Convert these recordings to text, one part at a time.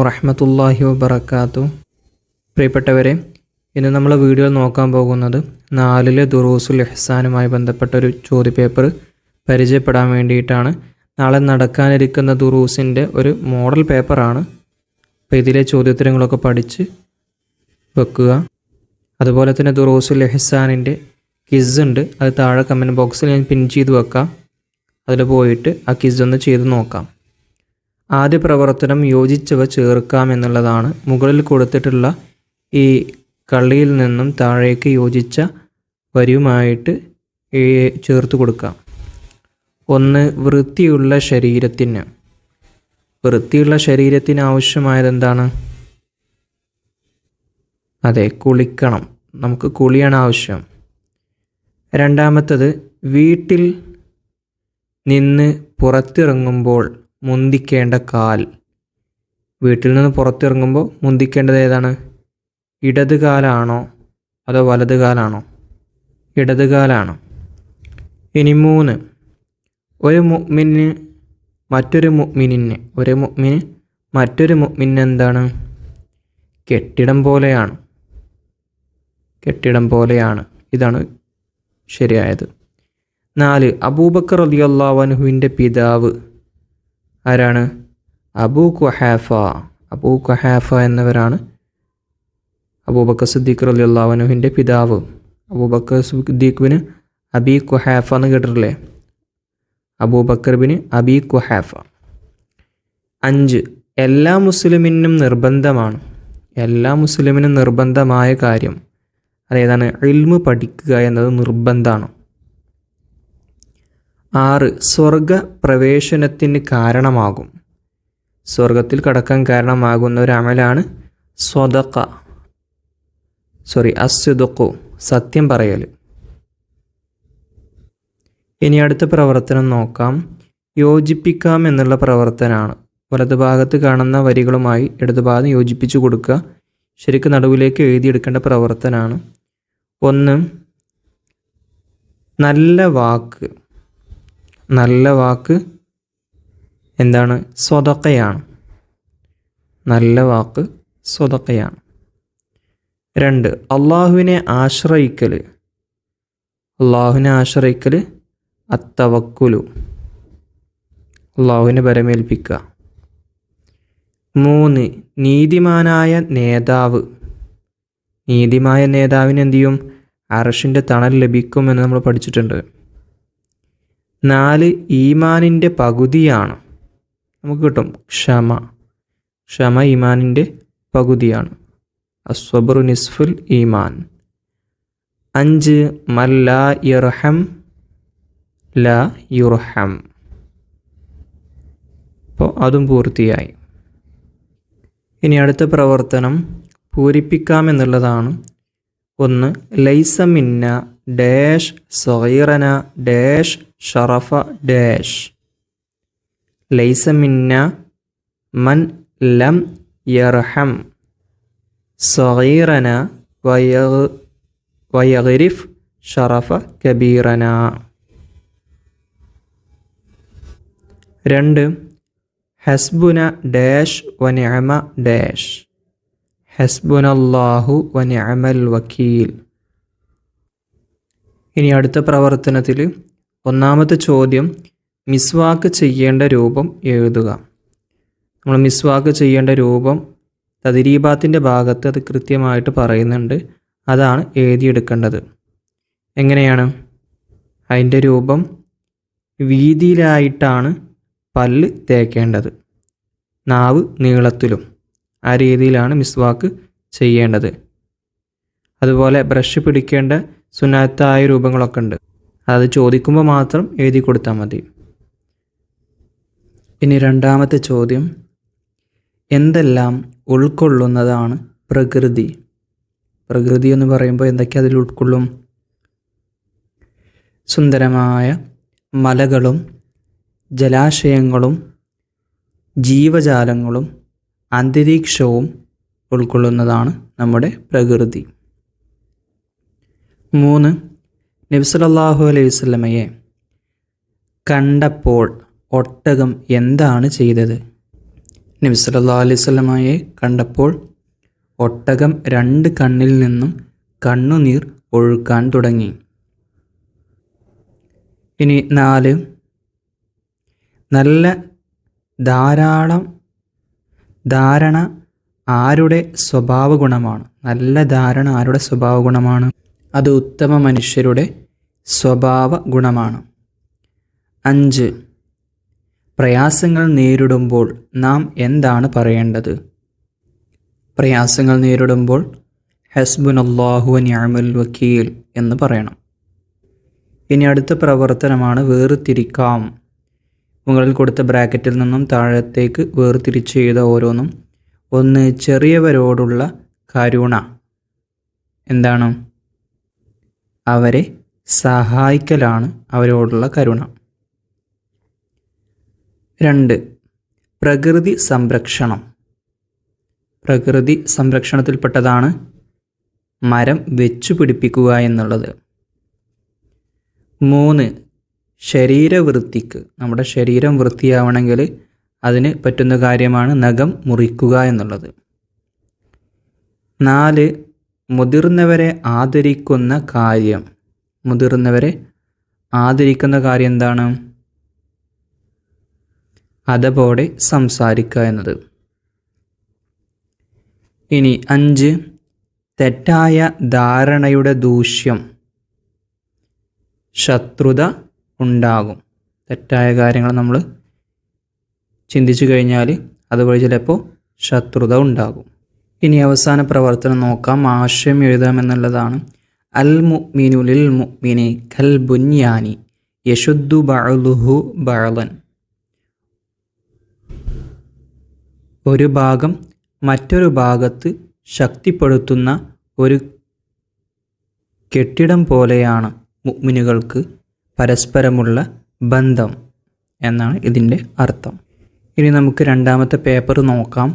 വറഹമത്തല്ലാഹി വബർക്കാത്തു പ്രിയപ്പെട്ടവരെ ഇന്ന് നമ്മൾ വീഡിയോ നോക്കാൻ പോകുന്നത് നാലിലെ ദുറൂസുൽ എഹ്സാനുമായി ബന്ധപ്പെട്ട ഒരു ചോദ്യപേപ്പർ പരിചയപ്പെടാൻ വേണ്ടിയിട്ടാണ്. നാളെ നടക്കാനിരിക്കുന്ന ദുറൂസിന്റെ ഒരു മോഡൽ പേപ്പറാണ്. അപ്പോൾ ഇതിലെ ചോദ്യോത്തരങ്ങളൊക്കെ പഠിച്ച് വെക്കുക. അതുപോലെ തന്നെ ദുറൂസുൽ എഹ്സാനിന്റെ കിസ് ഉണ്ട്. അത് താഴെ കമന്റ് ബോക്സിൽ ഞാൻ പിൻ ചെയ്ത് വെക്കാം. അതിൽ പോയിട്ട് ആ കിസ് ഒന്ന് ചെയ്ത് നോക്കാം. ആദ്യ പ്രവർത്തനം യോജിച്ചവ ചേർക്കാം എന്നുള്ളതാണ് മുകളിൽ കൊടുത്തിട്ടുള്ള ഈ കള്ളിയിൽ നിന്നും താഴേക്ക് യോജിച്ച വരിയുമായിട്ട് ചേർത്ത് കൊടുക്കാം. ഒന്ന് വൃത്തിയുള്ള ശരീരത്തിന്. വൃത്തിയുള്ള ശരീരത്തിന് ആവശ്യമായത് എന്താണ് അതെ കുളിക്കണം. നമുക്ക് കുളിയാണ് ആവശ്യം. രണ്ടാമത്തത് വീട്ടിൽ നിന്ന് പുറത്തിറങ്ങുമ്പോൾ മുന്തിക്കേണ്ട കാൽ. വീട്ടിൽ നിന്ന് പുറത്തിറങ്ങുമ്പോൾ മുന്തിക്കേണ്ടത് ഏതാണ്? ഇടത് കാലാണോ അതോ വലത് കാലാണോ? ഇടത് കാലാണ്. ഇനി മൂന്ന്. ഒരു മുഗ്മിന് മറ്റൊരു മുഗ്മിനിന് ഒരു മുഗ്മിന് മറ്റൊരു മുഗ്മിന് എന്താണ്? കെട്ടിടം പോലെയാണ്. കെട്ടിടം പോലെയാണ്. ഇതാണ് ശരിയായത്. നാല്. അബൂബക്കർ റളിയല്ലാഹുവിന്റെ പിതാവ്. ആരാണ്? അബൂ ഖുഹാഫ. അബൂ ഖുഹാഫ എന്നവരാണ് അബൂബക്കർ സിദ്ദീഖ് റളിയല്ലാഹുവിന്റെ പിതാവ്. അബൂബക്കർ സിദ്ദീഖിന് അബി ഖുഹാഫ എന്ന് കേട്ടിട്ടില്ലേ? Abu Bakr bin Abi Quhafa. അഞ്ച് എല്ലാ മുസ്ലിമിനും നിർബന്ധമാണ്. എല്ലാ മുസ്ലിമിനും നിർബന്ധമായ കാര്യം. അതേതാണ് ഇൽമു പഠിക്കുക എന്നത് നിർബന്ധമാണ്. ആറ് സ്വർഗ പ്രവേശനത്തിന് കാരണമാകും. സ്വർഗത്തിൽ കടക്കാൻ കാരണമാകുന്ന ഒരു അമലാണ് സ്വതക്ക സോറി അസ്യുദക്കു സത്യം പറയൽ ഇനി അടുത്ത പ്രവർത്തനം നോക്കാം. യോജിപ്പിക്കാം എന്നുള്ള പ്രവർത്തനമാണ് വലതുഭാഗത്ത് കാണുന്ന വരികളുമായി ഇടതുഭാഗം യോജിപ്പിച്ചു കൊടുക്കുക. ശരിക്കും നടുവിലേക്ക് എഴുതിയെടുക്കേണ്ട പ്രവർത്തനമാണ് ഒന്ന് നല്ല വാക്ക്. നല്ല വാക്ക് എന്താണ്? സ്വതക്കയാണ്. നല്ല വാക്ക് സ്വതക്കയാണ്. രണ്ട് അള്ളാഹുവിനെ ആശ്രയിക്കൽ അള്ളാഹുവിനെ ആശ്രയിക്കൽ അത്തവക്കുലു. അള്ളാഹുവിനെ പരമേൽപ്പിക്കുക മൂന്ന് നീതിമാനായ നേതാവ്. നീതിമായ നേതാവിന് എന്ത് ചെയ്യും? അറഷിന്റെ തണൽ ലഭിക്കുമെന്ന് നമ്മൾ പഠിച്ചിട്ടുണ്ട്. നാല് ഈമാനിന്റെ പകുതിയാണ്. നമുക്ക് കിട്ടും ക്ഷമ. ക്ഷമ ഈമാനിന്റെ പകുതിയാണ്. അസ്വബറു നിസ്ഫുൽ ഈമാൻ. അഞ്ച് മല്ല യർഹം ല യുർഹം. അപ്പോൾ അതും പൂർത്തിയായി. ഇനി അടുത്ത പ്രവർത്തനം പൂരിപ്പിക്കാമെന്നുള്ളതാണ് ഒന്ന് ലൈസമിന്ന ഡാഷ് സൊയറന ഡാഷ് ഷറഫ ഡാഷ്. ലൈസമിന്ന മൻ ലം യർഹം. സൊഹീറന വയറിഫ് ഷറഫ കബീറന. രണ്ട് ഹസ്ബുന ഡാഷ് വനിഅമ ഡാഷ്. ഹസ്ബുനല്ലാഹു വനിഅമൽ വക്കീൽ. ഇനി അടുത്ത പ്രവർത്തനത്തിൽ ഒന്നാമത്തെ ചോദ്യം മിസ്വാക്ക് ചെയ്യേണ്ട രൂപം എഴുതുക. നമ്മൾ മിസ്വാക്ക് ചെയ്യേണ്ട രൂപം തതിരീബാത്തിന്റെ ഭാഗത്ത് അത് കൃത്യമായിട്ട് പറയുന്നുണ്ട്. അതാണ് എഴുതിയെടുക്കേണ്ടത്. എങ്ങനെയാണ്? അതിന്റെ രൂപം വീതിയിലായിട്ടാണ് പല്ല് തേക്കേണ്ടത്. നാവ് നീളത്തിലും ആ രീതിയിലാണ് മിസ്വാക്ക് ചെയ്യേണ്ടത്. അതുപോലെ ബ്രഷ് പിടിക്കേണ്ട സുനാത്തായ രൂപങ്ങളൊക്കെ ഉണ്ട്. അത് ചോദിക്കുമ്പോൾ മാത്രം എഴുതി കൊടുത്താൽ മതി. ഇനി രണ്ടാമത്തെ ചോദ്യം. എന്തെല്ലാം ഉൾക്കൊള്ളുന്നതാണ് പ്രകൃതി? പ്രകൃതി എന്ന് പറയുമ്പോൾ എന്തൊക്കെ അതിൽ ഉൾക്കൊള്ളും? സുന്ദരമായ മലകളും ജലാശയങ്ങളും ജീവജാലങ്ങളും അന്തരീക്ഷവും ഉൾക്കൊള്ളുന്നതാണ് നമ്മുടെ പ്രകൃതി. മൂന്ന്. നബ്സലല്ലാഹു അലൈഹി വസല്ലമയെ കണ്ടപ്പോൾ ഒട്ടകം എന്താണ് ചെയ്തത്? നബി സല്ലല്ലാഹു അലൈഹി വസല്ലമയെ കണ്ടപ്പോൾ ഒട്ടകം രണ്ട് കണ്ണിൽ നിന്നും കണ്ണുനീർ ഒഴുക്കാൻ തുടങ്ങി. ഇനി നാല് നല്ല ധാരാളം ധാരണ ആരുടെ സ്വഭാവ ഗുണമാണ് നല്ല ധാരണ ആരുടെ സ്വഭാവ ഗുണമാണ് അത് ഉത്തമ മനുഷ്യരുടെ സ്വഭാവ ഗുണമാണ് അഞ്ച്. പ്രയാസങ്ങൾ നേരിടുമ്പോൾ നാം എന്താണ് പറയേണ്ടത്? പ്രയാസങ്ങൾ നേരിടുമ്പോൾ ഹസ്ബുൻ അള്ളാഹു നിഅമൽ വക്കീൽ എന്ന് പറയണം. ഇനി അടുത്ത പ്രവർത്തനമാണ് വേർതിരിക്കാം. മുകളിൽ കൊടുത്ത ബ്രാക്കറ്റിൽ നിന്നും താഴത്തേക്ക് വേർതിരിച്ച് ചെയ്ത ഓരോന്നും ഒന്ന് ചെറിയവരോടുള്ള കരുണ. എന്താണ്? അവരെ സഹായിക്കലാണ് അവരോടുള്ള കരുണ. രണ്ട്. പ്രകൃതി സംരക്ഷണം. പ്രകൃതി സംരക്ഷണത്തിൽപ്പെട്ടതാണ് മരം വെച്ചു പിടിപ്പിക്കുക എന്നുള്ളത്. മൂന്ന്. ശരീരവൃത്തിക്ക്. നമ്മുടെ ശരീരം വൃത്തിയാവണമെങ്കിൽ അതിന് പറ്റുന്ന കാര്യമാണ് നഖം മുറിക്കുക എന്നുള്ളത്. നാല്. മുതിർന്നവരെ ആദരിക്കുന്ന കാര്യം. മുതിർന്നവരെ ആദരിക്കുന്ന കാര്യം എന്താണ്? അതപോടെ സംസാരിക്കുക എന്നത്. ഇനി അഞ്ച് തെറ്റായ ധാരണയുടെ ദൂഷ്യം. ശത്രുത ഉണ്ടാകും. തെറ്റായ കാര്യങ്ങൾ നമ്മൾ ചിന്തിച്ചു കഴിഞ്ഞാൽ അതുവഴി ചിലപ്പോൾ ശത്രുത ഉണ്ടാകും. ഇനി അവസാന പ്രവർത്തനം നോക്കാം. ആശയം എഴുതാമെന്നുള്ളതാണ് അൽ മുഅ്മിനി ഖൽ ബുന്യാനി യശുദ്ദു ബഅലുഹു ബഅലൻ ഒരു ഭാഗം മറ്റൊരു ഭാഗത്ത് ശക്തിപ്പെടുത്തുന്ന ഒരു കെട്ടിടം പോലെയാണ് മുഅ്മിനുകൾക്ക് പരസ്പരമുള്ള ബന്ധം എന്നാണ് ഇതിന്റെ അർത്ഥം. ഇനി നമുക്ക് രണ്ടാമത്തെ പേപ്പർ നോക്കാം.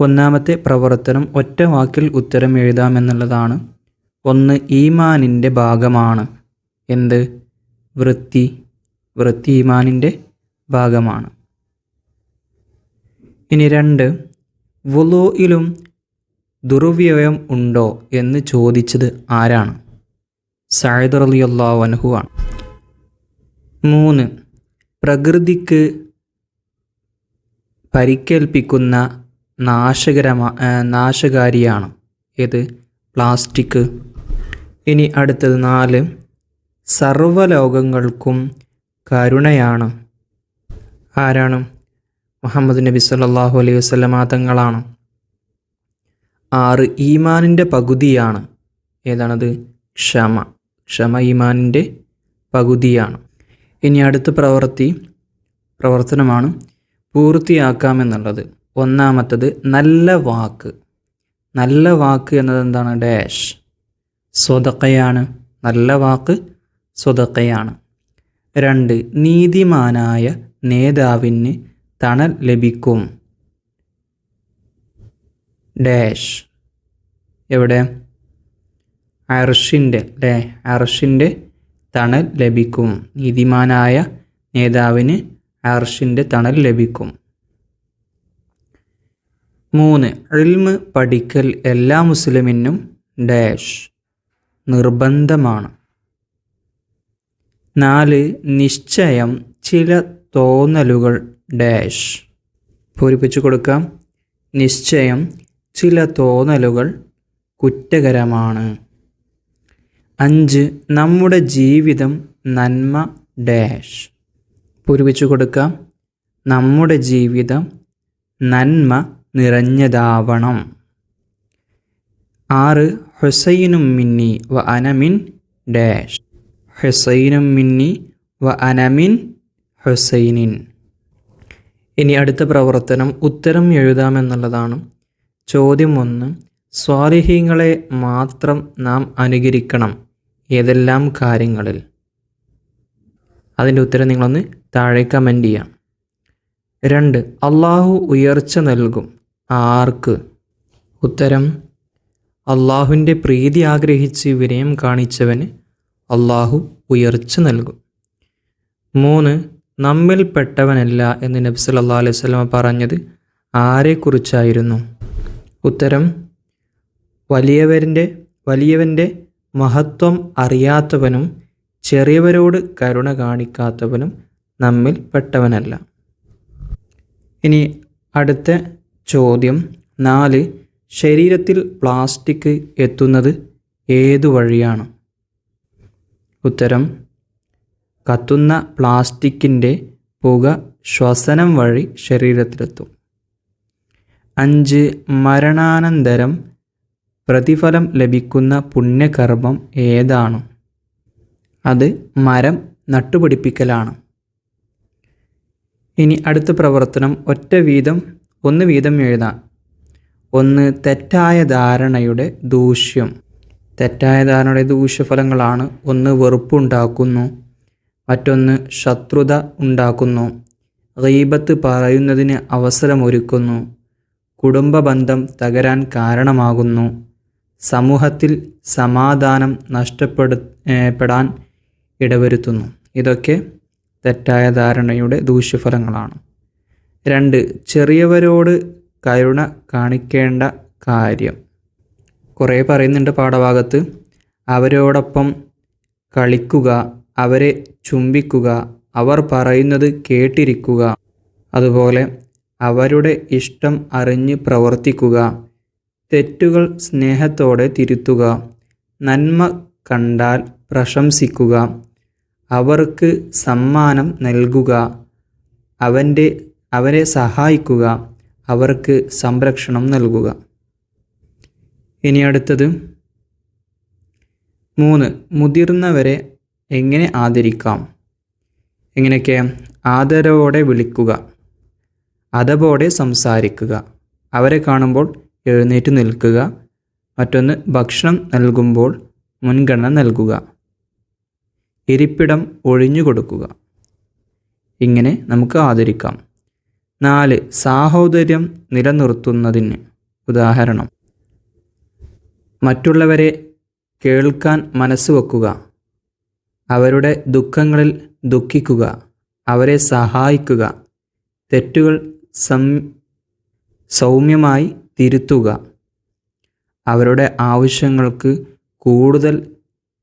ഒന്നാമത്തെ പ്രവർത്തനം ഒറ്റ വാക്കിൽ ഉത്തരം എഴുതാമെന്നുള്ളതാണ്. ഒന്ന് ഈമാനിന്റെ ഭാഗമാണ്. എന്ത്? വൃത്തി. വൃത്തി ഈമാനിന്റെ ഭാഗമാണ്. ഇനി രണ്ട് വുലോയിലും ദുർവ്യയം ഉണ്ടോ എന്ന് ചോദിച്ചത് ആരാണ്? സയദ് റളിയല്ലാഹു അൻഹു ആണ്. മൂന്ന് പ്രകൃതിക്ക് പരിക്കേൽപ്പിക്കുന്ന നാശകരമാ നാശകാരിയാണ്. ഏത്? പ്ലാസ്റ്റിക്. ഇനി അടുത്തത് നാല്. സർവലോകങ്ങൾക്കും കരുണയാണ്. ആരാണ്? മുഹമ്മദ് നബി സല്ലാഹു അലൈഹി വസല്ലമ തങ്ങളാണ് ആറ് ഈമാനിന്റെ പകുതിയാണ്. ഏതാണത്? ക്ഷമ. ക്ഷമ ഈമാനിന്റെ പകുതിയാണ്. ഇനി അടുത്ത പ്രവൃത്തി പ്രവർത്തനമാണ് പൂർത്തിയാക്കാമെന്നുള്ളത്. ഒന്നാമത്തത് നല്ല വാക്ക്. നല്ല വാക്ക് എന്നത് എന്താണ്? ഡാഷ്. സ്വതക്കയാണ്. നല്ല വാക്ക് സ്വതക്കയാണ്. രണ്ട് നീതിമാനായ നേതാവിന് തണൽ ലഭിക്കും. ഡാഷ്. എവിടെ? അർഷിന്റെ അല്ലേ? അർഷിന്റെ തണൽ ലഭിക്കും. നീതിമാനായ നേതാവിന് അർഷിന്റെ തണൽ ലഭിക്കും. മൂന്ന്. ഇൽമ് പഠിക്കൽ എല്ലാ മുസ്ലിമിനും ഡാഷ്. നിർബന്ധമാണ്. നാല് നിശ്ചയം ചില തോന്നലുകൾ ഡാഷ്. പൂരിപ്പിച്ചു കൊടുക്കാം. നിശ്ചയം ചില തോന്നലുകൾ കുറ്റകരമാണ്. അഞ്ച് നമ്മുടെ ജീവിതം നന്മ ഡാഷ്. പൂരിപ്പിച്ചു കൊടുക്കാം. നമ്മുടെ ജീവിതം നന്മ നിറഞ്ഞതാവണം. ആറ് ഹുസൈനും മിന്നി വ അനമിൻ ഡാഷ്. ഹുസൈനും മിന്നി വ അനമിൻ ഹുസൈനിൻ. ഇനി അടുത്ത പ്രവർത്തനം ഉത്തരം എഴുതാമെന്നുള്ളതാണ്. ചോദ്യം ഒന്ന് സ്വാലിഹീങ്ങളെ മാത്രം നാം അനുകരിക്കണം ഏതെല്ലാം കാര്യങ്ങളിൽ? അതിന്റെ ഉത്തരം നിങ്ങളൊന്ന് താഴെ കമന്റ് ചെയ്യാം. രണ്ട് അള്ളാഹു ഉയർച്ച നൽകും. ആർക്ക്? ഉത്തരം അള്ളാഹുവിന്റെ പ്രീതി ആഗ്രഹിച്ച് വിനയം കാണിച്ചവന് അള്ളാഹു ഉയർച്ച നൽകും. മൂന്ന് നമ്മിൽപ്പെട്ടവനല്ല എന്ന് നബി അല്ലാ അലൈഹി വസല്ലമ പറഞ്ഞത് ആരെക്കുറിച്ചായിരുന്നു? ഉത്തരം വലിയവരിന്റെ വലിയവന്റെ മഹത്വം അറിയാത്തവനും ചെറിയവരോട് കരുണ കാണിക്കാത്തവനും നമ്മിൽ പെട്ടവനല്ല. ഇനി അടുത്ത ചോദ്യം നാല്. ശരീരത്തിൽ പ്ലാസ്റ്റിക് എത്തുന്നത് ഏതു വഴിയാണ്? ഉത്തരം കത്തുന്ന പ്ലാസ്റ്റിക്കിന്റെ പുക ശ്വസനം വഴി ശരീരത്തിലെത്തും. അഞ്ച്. മരണാനന്തരം പ്രതിഫലം ലഭിക്കുന്ന പുണ്യകർമ്മം ഏതാണ്? അത് മരം നട്ടുപിടിപ്പിക്കലാണ്. ഇനി അടുത്ത പ്രവർത്തനം. ഒറ്റ വീതം ഒന്ന് വീതം എഴുതാം. ഒന്ന് തെറ്റായ ധാരണയുടെ ദൂഷ്യം. തെറ്റായ ധാരണയുടെ ദൂഷ്യഫലങ്ങളാണ് ഒന്ന് വെറുപ്പുണ്ടാക്കുന്നു മറ്റൊന്ന് ശത്രുത ഉണ്ടാക്കുന്നു. റീബത്ത് പറയുന്നതിന് അവസരമൊരുക്കുന്നു. കുടുംബ ബന്ധം തകരാൻ കാരണമാകുന്നു. സമൂഹത്തിൽ സമാധാനം നഷ്ടപ്പെടു പെടാൻ ഇടവരുത്തുന്നു. ഇതൊക്കെ തെറ്റായ ധാരണയുടെ ദൂഷ്യഫലങ്ങളാണ്. രണ്ട് ചെറിയവരോട് കരുണ കാണിക്കേണ്ട കാര്യം. കുറേ പറയുന്നുണ്ട് പാഠഭാഗത്ത്. അവരോടൊപ്പം കളിക്കുക അവരെ ചുംബിക്കുക അവർ പറയുന്നത് കേട്ടിരിക്കുക. അതുപോലെ അവരുടെ ഇഷ്ടം അറിഞ്ഞ് പ്രവർത്തിക്കുക തെറ്റുകൾ സ്നേഹത്തോടെ തിരുത്തുക നന്മ കണ്ടാൽ പ്രശംസിക്കുക അവർക്ക് സമ്മാനം നൽകുക അവന്റെ അവരെ സഹായിക്കുക അവർക്ക് സംരക്ഷണം നൽകുക. ഇനി അടുത്തത് മൂന്ന്. മുതിർന്നവരെ എങ്ങനെ ആദരിക്കാം? എങ്ങനെയൊക്കെ ആദരവോടെ വിളിക്കുക അതപോടെ സംസാരിക്കുക അവരെ കാണുമ്പോൾ എഴുന്നേറ്റ് നിൽക്കുക മറ്റൊന്ന് ഭക്ഷണം നൽകുമ്പോൾ മുൻഗണന നൽകുക ഇരിപ്പിടം ഒഴിഞ്ഞു കൊടുക്കുക. ഇങ്ങനെ നമുക്ക് ആദരിക്കാം. നാല് സാഹോദര്യം നിലനിർത്തുന്നതിന്. ഉദാഹരണം മറ്റുള്ളവരെ കേൾക്കാൻ മനസ്സ് വെക്കുക അവരുടെ ദുഃഖങ്ങളിൽ ദുഃഖിക്കുക അവരെ സഹായിക്കുക തെറ്റുകൾ സം സൗമ്യമായി തിരുത്തുക അവരുടെ ആവശ്യങ്ങൾക്ക് കൂടുതൽ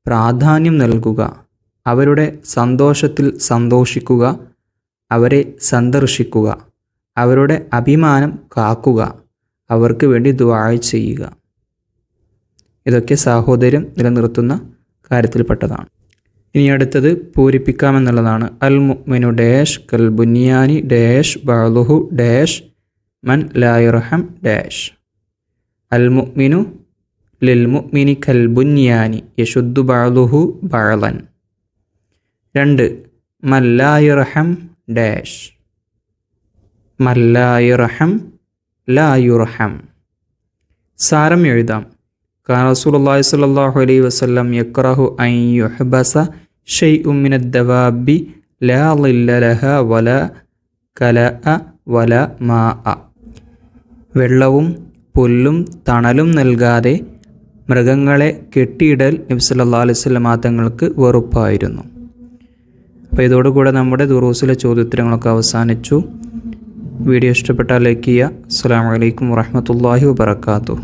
പ്രാധാന്യം നൽകുക അവരുടെ സന്തോഷത്തിൽ സന്തോഷിക്കുക അവരെ സന്ദർശിക്കുക. അവരുടെ അഭിമാനം കാക്കുക. അവർക്ക് വേണ്ടി ദ്വാഴ ചെയ്യുക. ഇതൊക്കെ സാഹോദര്യം നിലനിർത്തുന്ന കാര്യത്തിൽപ്പെട്ടതാണ്. ഇനി അടുത്തത് പൂരിപ്പിക്കാമെന്നുള്ളതാണ്. അൽ മുഅ്മിനു ഡാഷ് കൽ ബുനിയാനി ഡാഷ് ബാലുഹു ഡാഷ് മൻ ലായുറഹം ഡാഷ്. അൽ മുഅ്മിനു ലിൽ മുഅ്മിനി കൽ ബുനിയാനി യശുദ്ദു ബാലുഹു ബാളൻ രണ്ട് മല്ലായുറഹം ഡാഷ്. മല്ലായുറഹം ലായുറഹം സാരം എഴുതാം. കാരണം റസൂലുള്ളാഹി സ്വല്ലല്ലാഹു അലൈഹി വസല്ലം യക്റഹു യുഹബസ യുഹ്ബസ ഷൈഉം മിന ദവാബി ലഹ വല കലഅ വല മാ അ. വെള്ളവും പുല്ലും തണലും നൽകാതെ മൃഗങ്ങളെ കെട്ടിയിടൽ നബി സല്ലല്ലാഹു അലൈഹി വസല്ലം തങ്ങൾക്ക് വെറുപ്പായിരുന്നു. അപ്പോൾ ഇതോടുകൂടെ നമ്മുടെ ദുറൂസിലെ ചോദ്യോത്തരങ്ങളൊക്കെ അവസാനിച്ചു. വീഡിയോ ഇഷ്ടപ്പെട്ടാൽ ലൈക്ക് ചെയ്യുക. അസ്സാം വലൈക്കും വാഹമത്തല്ലാഹി വാബർക്കാത്തു